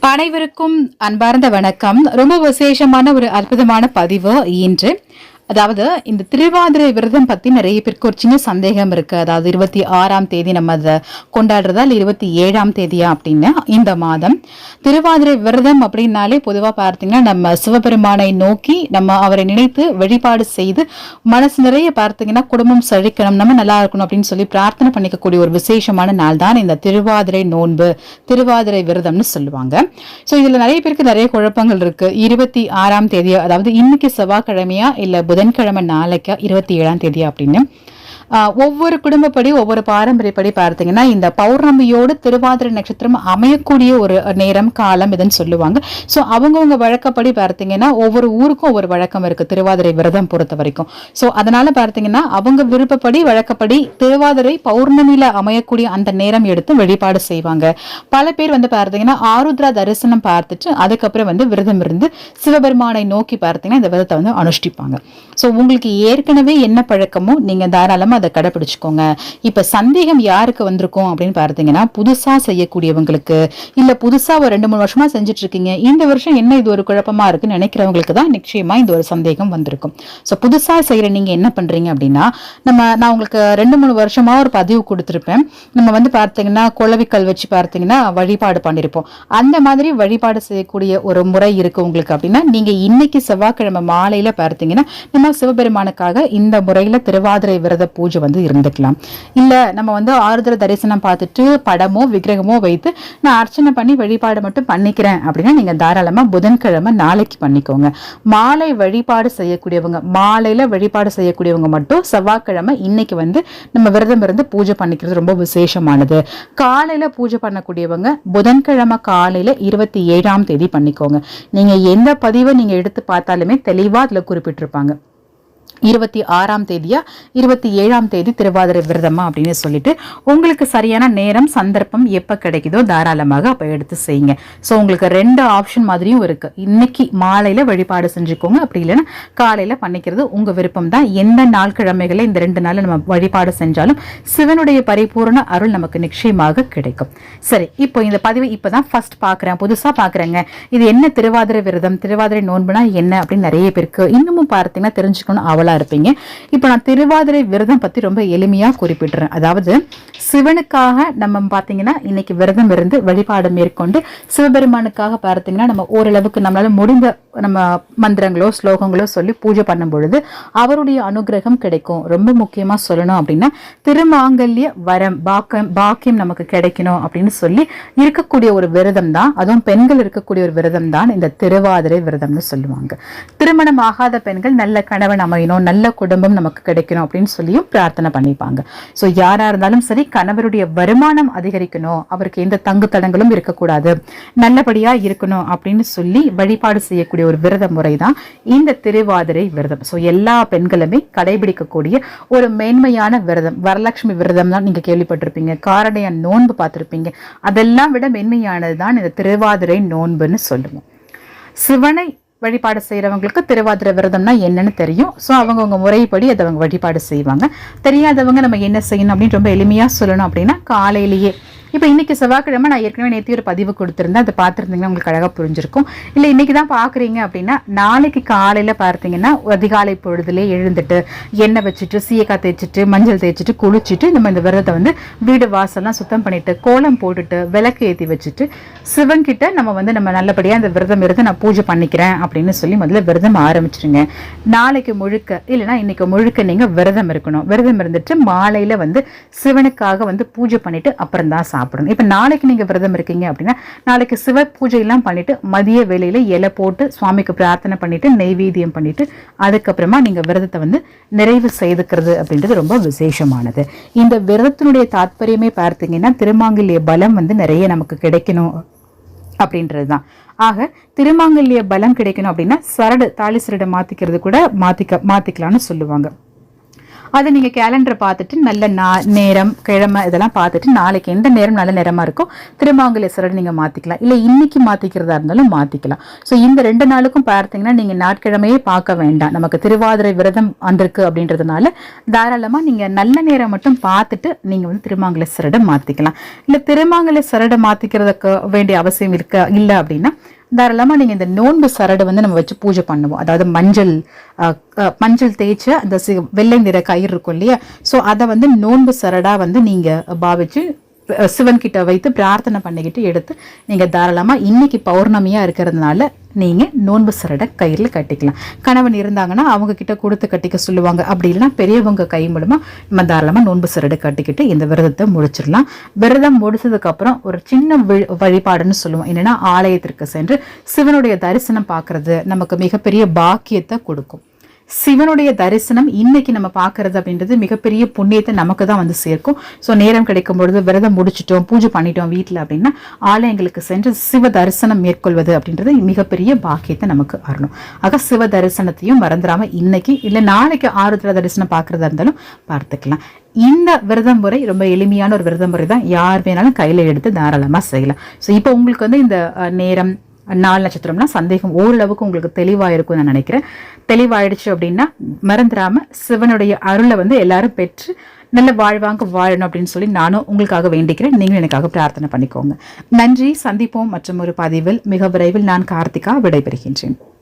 அனைவருக்கும் அன்பார்ந்த வணக்கம். ரொம்ப விசேஷமான ஒரு அற்புதமான பதிவு இன்று. அதாவது இந்த திருவாதிரை விரதம் பத்தி நிறைய பேருக்கு ஒரு சின்ன சந்தேகம் இருக்கு. அதாவது இருபத்தி ஆறாம் தேதி நம்ம அதை கொண்டாடுறதா இல்லை இருபத்தி ஏழாம் தேதியா அப்படின்னு இந்த மாதம். திருவாதிரை விரதம் அப்படின்னாலே பொதுவாக பார்த்தீங்கன்னா நம்ம சிவபெருமானை நோக்கி நம்ம அவரை நினைத்து வழிபாடு செய்து மனசு நிறைய பார்த்தீங்கன்னா குடும்பம் செழிக்கணும் நம்ம நல்லா இருக்கணும் அப்படின்னு சொல்லி பிரார்த்தனை பண்ணிக்கக்கூடிய ஒரு விசேஷமான நாள் தான் இந்த திருவாதிரை நோன்பு திருவாதிரை விரதம்னு சொல்லுவாங்க. ஸோ இதில் நிறைய பேருக்கு நிறைய குழப்பங்கள் இருக்கு. இருபத்தி ஆறாம் தேதி அதாவது இன்னைக்கு செவ்வாய்க்கிழமையா இல்லை புதன்கிழமை நாளைக்கு இருபத்தி ஏழாம் தேதி அப்படின்னு ஒவ்வொரு குடும்பப்படி ஒவ்வொரு பாரம்பரியப்படி பார்த்தீங்கன்னா இந்த பௌர்ணமியோடு திருவாதிரை நட்சத்திரம் அமையக்கூடிய ஒரு நேரம் காலம் இதுன்னு சொல்லுவாங்க. ஸோ அவங்கவுங்க வழக்கப்படி பார்த்தீங்கன்னா ஒவ்வொரு ஊருக்கும் ஒவ்வொரு வழக்கம் இருக்குது திருவாதிரை விரதம் பொறுத்த வரைக்கும். ஸோ அதனால் பார்த்தீங்கன்னா அவங்க விருப்பப்படி வழக்கப்படி திருவாதிரை பௌர்ணமியில் அமையக்கூடிய அந்த நேரம் எடுத்து வழிபாடு செய்வாங்க. பல பேர் வந்து பார்த்தீங்கன்னா ஆருத்ரா தரிசனம் பார்த்துட்டு அதுக்கப்புறம் வந்து விரதம் இருந்து சிவபெருமானை நோக்கி பார்த்தீங்கன்னா இந்த விரதத்தை வந்து அனுஷ்டிப்பாங்க. ஸோ உங்களுக்கு ஏற்கனவே என்ன பழக்கமோ நீங்கள் தாராளமாக அதை கடைபிடிச்சுக்கோங்க இப்ப சந்தேகம் யாருக்கு வந்திருக்கும் அப்படின்னு பார்த்தீங்கன்னா புதுசா செய்யக்கூடியவங்களுக்கு. இல்ல புதுசா ஒரு ரெண்டு மூணு வருஷமா செஞ்சுட்டு இருக்கீங்க இந்த வருஷம் என்ன இது ஒரு குழப்பமா இருக்குன்னு நினைக்கிறவங்களுக்கு தான் நிச்சயமா இந்த ஒரு சந்தேகம் வந்திருக்கும். ஸோ புதுசா செய்யற நீங்க என்ன பண்றீங்க அப்படின்னா நம்ம நான் உங்களுக்கு ரெண்டு மூணு வருஷமா ஒரு பதிவு கொடுத்துருப்பேன். நம்ம வந்து பார்த்தீங்கன்னா குளவிக்கல் வச்சு பார்த்தீங்கன்னா வழிபாடு பண்ணியிருப்போம். அந்த மாதிரி வழிபாடு செய்யக்கூடிய ஒரு முறை இருக்கு உங்களுக்கு அப்படின்னா நீங்க இன்னைக்கு செவ்வாய்க்கிழமை மாலையில பார்த்தீங்கன்னா நம்ம சிவபெருமானுக்காக இந்த முறையில திருவாதிரை விரத பூஜை வந்து இருந்துக்கலாம். இல்ல நம்ம வந்து ஆறுதல் தரிசனம் பார்த்துட்டு படமோ விக்கிரகமோ வைத்து நான் அர்ச்சனை பண்ணி வழிபாடு மட்டும் பண்ணிக்கிறேன் அப்படின்னா நீங்க தாராளமா புதன்கிழமை நாளைக்கு பண்ணிக்கோங்க. மாலை வழிபாடு செய்யக்கூடியவங்க மாலையில வழிபாடு செய்யக்கூடியவங்க மட்டும் செவ்வாய்க்கிழமை இன்னைக்கு வந்து நம்ம விரதம் இருந்து பூஜை பண்ணிக்கிறது ரொம்ப விசேஷமானது. காலையில பூஜை பண்ணக்கூடியவங்க புதன்கிழமை காலையில இருபத்தி ஏழாம் தேதி பண்ணிக்கோங்க. நீங்க எந்த பதிவை நீங்க எடுத்து பார்த்தாலுமே தெளிவா அதுல குறிப்பிட்டிருப்பாங்க. இருபத்தி ஆறாம் தேதியா? இருபத்தி ஏழாம் தேதி திருவாதிரை விரதமா அப்படின்னு சொல்லிட்டு உங்களுக்கு சரியான நேரம் சந்தர்ப்பம் எப்போ கிடைக்குதோ தாராளமாக அப்போ எடுத்து செய்யுங்க. ஸோ உங்களுக்கு ரெண்டு ஆப்ஷன் மாதிரியும் இருக்கு. இன்னைக்கு மாலையில வழிபாடு செஞ்சுக்கோங்க. அப்படி இல்லைன்னா காலையில பண்ணிக்கிறது உங்க விருப்பம் தான் எந்த நாள் கிழமைகளை இந்த ரெண்டு நாள்ல நம்ம வழிபாடு செஞ்சாலும் சிவனுடைய பரிபூரண அருள் நமக்கு நிச்சயமாக கிடைக்கும். சரி இப்போ இந்த பதிவு இப்பதான் ஃபர்ஸ்ட் பார்க்குறேன் புதுசா பார்க்குறேங்க இது என்ன திருவாதிரை விரதம் திருவாதிரை நோன்புனா என்ன அப்படின்னு நிறைய பேருக்கு இன்னமும் பார்த்தீங்கன்னா தெரிஞ்சுக்கணும் அவளா இருப்பீங்க. இப்போ நான் திருவாதிரை விரதம் பற்றி ரொம்ப எளிமையாக குறிப்பிடுறேன் அதாவது சிவனுக்காக நம்ம பார்த்தீங்கன்னா இன்னைக்கு விரதம் இருந்து வழிபாடு மேற்கொண்டு சிவபெருமானுக்காக பார்த்தீங்கன்னா நம்ம ஓரளவுக்கு நம்மளால் முடிந்த நம்ம மந்திரங்களோ ஸ்லோகங்களோ சொல்லி பூஜை பண்ணும் பொழுது அவருடைய அனுகிரகம் கிடைக்கும். ரொம்ப முக்கியமாக சொல்லணும் அப்படின்னா திருமாங்கல்ய வரம் பாக்கம் பாக்கியம் நமக்கு கிடைக்கணும் அப்படின்னு சொல்லி இருக்கக்கூடிய ஒரு விரதம் தான் அதுவும் பெண்கள் இருக்கக்கூடிய ஒரு விரதம் தான் இந்த திருவாதிரை விரதம்னு சொல்லுவாங்க. திருமணம் ஆகாத பெண்கள் நல்ல கணவன் அமையணும் நல்ல குடும்பம் நமக்கு கிடைக்கணும் அப்படின்னு சொல்லியும் பிரார்த்தனை பண்ணிப்பாங்க. ஸோ யாரா இருந்தாலும் சரி கணவருடைய வருமானம் அதிகரிக்கணும். அவருக்கு எந்த தங்கு தடங்களும் இருக்கக்கூடாது. நல்லபடியா இருக்கணும் அப்படின்னு சொல்லி வழிபாடு செய்யக்கூடிய ஒரு விரத முறை தான் இந்த திருவாதிரை விரதம். ஸோ எல்லா பெண்களுமே கடைபிடிக்கக்கூடிய ஒரு மேன்மையான விரதம். வரலட்சுமி விரதம் தான் நீங்க கேள்விப்பட்டிருப்பீங்க. காரடைய நோன்பு பார்த்திருப்பீங்க. அதெல்லாம் விட மென்மையானது தான் இந்த திருவாதிரை நோன்புன்னு சொல்லுவோம். சிவனை வழிபாடு செய்கிறவங்களுக்கு திருவாதிரை விரதம்னா என்னன்னு தெரியும். ஸோ அவங்கவுங்க முறைப்படி அதை அவங்க வழிபாடு செய்வாங்க. தெரியாதவங்க நம்ம என்ன செய்யணும் அப்படின்னு ரொம்ப எளிமையாக சொல்லணும் அப்படின்னா காலையிலேயே இப்போ இன்றைக்கி செவ்வாய்க்கிழமை நான் ஏற்கனவே நேற்று ஒரு பதிவு கொடுத்துருந்தேன். அதை பார்த்துருந்தீங்கன்னா உங்களுக்கு அழகாக புரிஞ்சிருக்கும். இல்லை இன்றைக்கி தான் பார்க்குறீங்க அப்படின்னா நாளைக்கு காலையில் பார்த்தீங்கன்னா அதிகாலை பொழுதுலே எழுந்துட்டு எண்ணெய் வச்சுட்டு சீயக்காய் தேய்ச்சிட்டு மஞ்சள் தேய்ச்சிட்டு குளிச்சுட்டு நம்ம இந்த விரதத்தை வந்து வீடு வாசல்லாம் சுத்தம் பண்ணிவிட்டு கோலம் போட்டுட்டு விளக்கு ஏற்றி வச்சுட்டு சிவன்கிட்ட நம்ம வந்து நம்ம நல்லபடியாக அந்த விரதம் இருந்து நான் பூஜை பண்ணிக்கிறேன் அப்படின்னு சொல்லி முதல்ல விரதம் ஆரம்பிச்சிருங்க. நாளைக்கு முழுக்க இல்லைன்னா இன்னைக்கு முழுக்க நீங்கள் விரதம் இருக்கணும். விரதம் இருந்துட்டு மாலையில் வந்து சிவனுக்காக வந்து பூஜை பண்ணிவிட்டு அப்புறம் தான் சாப்பிடணும். இப்போ நாளைக்கு நீங்கள் விரதம் இருக்கீங்க அப்படின்னா நாளைக்கு சிவ பூஜையெல்லாம் பண்ணிட்டு மதிய வேலையில் இலை போட்டு சுவாமிக்கு பிரார்த்தனை பண்ணிட்டு நெய்வேத்தியம் பண்ணிட்டு அதுக்கப்புறமா நீங்கள் விரதத்தை வந்து நிறைவு செய்துக்கிறது அப்படின்றது ரொம்ப விசேஷமானது. இந்த விரதத்தினுடைய தாற்பயமே பார்த்தீங்கன்னா திருமாங்கல்ய பலம் வந்து நிறைய நமக்கு கிடைக்கணும் அப்படின்றது தான். ஆக திருமாங்கல்ய பலம் கிடைக்கணும் அப்படின்னா சரடு தாலி சரடை மாத்திக்கிறது கூட மாத்திக்க மாத்திக்கலாம்னு சொல்லுவாங்க. அதை நீங்கள் கேலண்டரை பார்த்துட்டு நல்ல நா நேரம் கிழமை இதெல்லாம் பார்த்துட்டு நாளைக்கு எந்த நேரம் நல்ல நேரமாக இருக்கோ திருமாங்கலேஸ்வரர் நீங்கள் மாற்றிக்கலாம் இல்லை இன்றைக்கி மாற்றிக்கிறதா இருந்தாலும் மாற்றிக்கலாம் ஸோ இந்த ரெண்டு நாளுக்கும் பார்த்தீங்கன்னா நீங்கள் நாட்கிழமையே பார்க்க வேண்டாம். நமக்கு திருவாதிரை விரதம் வந்திருக்கு அப்படின்றதுனால தாராளமாக நீங்கள் நல்ல நேரம் மட்டும் பார்த்துட்டு நீங்கள் வந்து திருமாங்கலேஸ்வரரை மாற்றிக்கலாம் இல்லை திருமாங்கலேஸ்வரரை மாற்றிக்கிறதுக்கு வேண்டிய அவசியம் இருக்க இல்லை அப்படின்னா தாராளமாக நீங்கள் இந்த நோன்பு சரடை வந்து நம்ம வச்சு பூஜை பண்ணுவோம். அதாவது மஞ்சள் மஞ்சள் தேய்ச்ச அந்த சி வெள்ளை நிற கயிறு இருக்கும் இல்லையா? ஸோ அதை வந்து நோன்பு சரடாக வந்து நீங்கள் பாவிச்சு சிவன் கிட்ட வைத்து பிரார்த்தனை பண்ணிக்கிட்டு எடுத்து நீங்கள் தாராளமாக இன்னைக்கு பௌர்ணமியாக இருக்கிறதுனால நீங்கள் நோன்பு சரடை கயிறில் கட்டிக்கலாம். கணவன் இருந்தாங்கன்னா அவங்க கிட்ட கொடுத்து கட்டிக்க சொல்லுவாங்க. அப்படி இல்லைன்னா பெரியவங்க கை மூலமாக நம்ம தாராளமாக நோன்பு சரடை கட்டிக்கிட்டு இந்த விரதத்தை முடிச்சிடலாம். விரதம் முடிச்சதுக்கப்புறம் ஒரு சின்ன வி- வழிபாடுன்னு சொல்லுவோம். என்னன்னா ஆலயத்திற்கு சென்று சிவனுடைய தரிசனம் பார்க்குறது நமக்கு மிகப்பெரிய பாக்கியத்தை கொடுக்கும். சிவனுடைய தரிசனம் இன்னைக்கு நம்ம பார்க்கறது அப்படின்றது மிகப்பெரிய புண்ணியத்தை நமக்கு தான் வந்து சேர்க்கும். ஸோ நேரம் கிடைக்கும் பொழுது விரதம் முடிச்சிட்டோம் பூஜை பண்ணிட்டோம் வீட்டில் அப்படின்னா ஆலயங்களுக்கு சென்று சிவ தரிசனம் மேற்கொள்வது அப்படின்றது மிகப்பெரிய பாக்கியத்தை நமக்கு வரணும். ஆக சிவ தரிசனத்தையும் மறந்துடாம இன்னைக்கு இல்லை நாளைக்கு ஆருத்ர தரிசனம் பார்க்கறதா இருந்தாலும் பார்த்துக்கலாம். இந்த விரத முறை ரொம்ப எளிமையான ஒரு விரத முறை தான். யார் வேணாலும் கையில் எடுத்து தாராளமாக செய்யலாம். ஸோ இப்போ உங்களுக்கு வந்து இந்த நேரம் நாலு நட்சத்திரம்னா சந்தேகம் ஓரளவுக்கு உங்களுக்கு தெளிவாக நான் நினைக்கிறேன். தெளிவாயிடுச்சு அப்படின்னா மறந்துடாம சிவனுடைய அருளை வந்து எல்லாரும் பெற்று நல்ல வாழ்வாங்க வாழணும் அப்படின்னு சொல்லி நானும் உங்களுக்காக வேண்டிக்கிறேன். நீங்களும் எனக்காக பிரார்த்தனை பண்ணிக்கோங்க. நன்றி. சந்திப்போம் மற்றும் ஒரு பதிவில். மிக விரைவில் நான் கார்த்திகா விடைபெறுகின்றேன்.